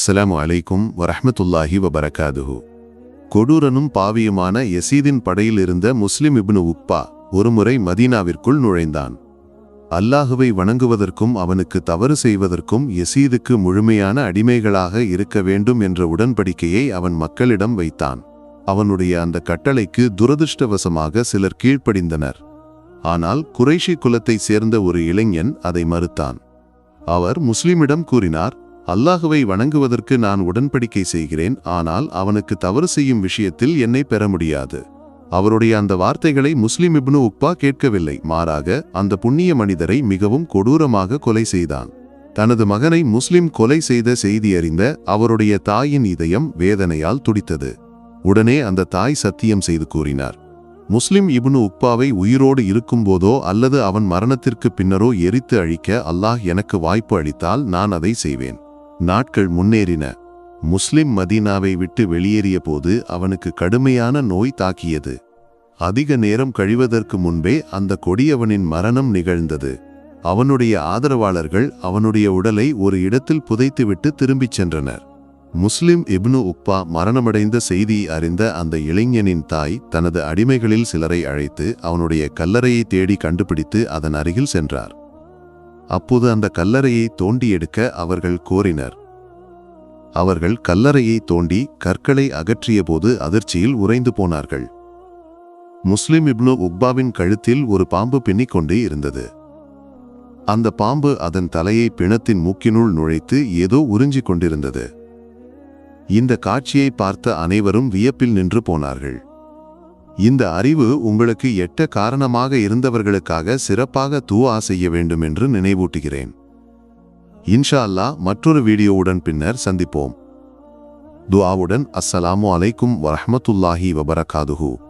அஸ்ஸலாமு அலைக்கும் வரஹமத்துல்லாஹி வபரகாதுஹு. கொடூரனும் பாவியுமான எசீதின் படையில் இருந்த முஸ்லிம் இப்னு உப்பா ஒருமுறை மதீனாவிற்குள் நுழைந்தான். அல்லாஹுவை வணங்குவதற்கும் அவனுக்கு தவறு செய்வதற்கும் எசீதுக்கு முழுமையான அடிமைகளாக இருக்க வேண்டும் என்ற உடன்படிக்கையை அவன் மக்களிடம் வைத்தான். அவனுடைய அந்த கட்டளைக்கு துரதிருஷ்டவசமாக சிலர் கீழ்ப்படிந்தனர். ஆனால் குறைஷி குலத்தைச் சேர்ந்த ஒரு இளைஞன் அதை மறுத்தான். அவர் முஸ்லிமிடம் கூறினார் அல்லாஹுவை வணங்குவதற்கு நான் உடன்படிக்கை செய்கிறேன் ஆனால் அவனுக்கு தவறு செய்யும் விஷயத்தில் என்னை பெற முடியாது. அவருடைய அந்த வார்த்தைகளை முஸ்லிம் இப்னு உக்பா கேட்கவில்லை மாறாக அந்த புண்ணிய மனிதரை மிகவும் கொடூரமாக கொலை செய்தான். தனது மகனை முஸ்லிம் கொலை செய்த செய்தி அறிந்த அவருடைய தாயின் இதயம் வேதனையால் துடித்தது. உடனே அந்த தாய் சத்தியம் செய்து கூறினார். முஸ்லிம் இப்னு உக்பாவை உயிரோடு இருக்கும்போதோ அல்லது அவன் மரணத்திற்கு பின்னரோ எரித்து அழிக்க அல்லாஹ் எனக்கு வாய்ப்பு அளித்தால் நான் அதை செய்வேன். நாட்கள் முன்னேறின. முஸ்லிம் மதீனாவை விட்டு வெளியேறிய போது அவனுக்கு கடுமையான நோய் தாக்கியது. அதிக நேரம் கழிவதற்கு முன்பே அந்த கொடியவனின் மரணம் நிகழ்ந்தது. அவனுடைய ஆதரவாளர்கள் அவனுடைய உடலை ஒரு இடத்தில் புதைத்துவிட்டு திரும்பிச் சென்றனர். முஸ்லிம் இப்னு உப்பா மரணமடைந்த செய்தியை அறிந்த அந்த இளைஞனின் தாய் தனது அடிமைகளில் சிலரை அழைத்து அவனுடைய கல்லறையை தேடி கண்டுபிடித்து அதன் அருகில் சென்றார். அப்போது அந்த கல்லறையை தோண்டி எடுக்க அவர்கள் கோரினர். அவர்கள் கல்லறையை தோண்டி கற்களை அகற்றியபோது அதிர்ச்சியில் உறைந்து போனார்கள். முஸ்லிம் இப்னு உக்பாவின் கழுத்தில் ஒரு பாம்பு பின்னிக்கொண்டே இருந்தது. அந்த பாம்பு அதன் தலையை பிணத்தின் மூக்கினுள் நுழைத்து ஏதோ உறிஞ்சிக் கொண்டிருந்தது. இந்த காட்சியை பார்த்த அனைவரும் வியப்பில் நின்று போனார்கள். இந்த அறிவு உங்களுக்கு எட்ட காரணமாக இருந்தவர்களுக்காக சிறப்பாக தூவா செய்ய வேண்டும் என்று நினைவூட்டுகிறேன். இன்ஷா அல்லாஹ் மற்றொரு வீடியோவுடன் பின்னர் சந்திப்போம். துவாவுடன் அஸ்ஸலாமு அலைக்கும் வரஹ்மத்துல்லாஹி வபரகாதுஹூ.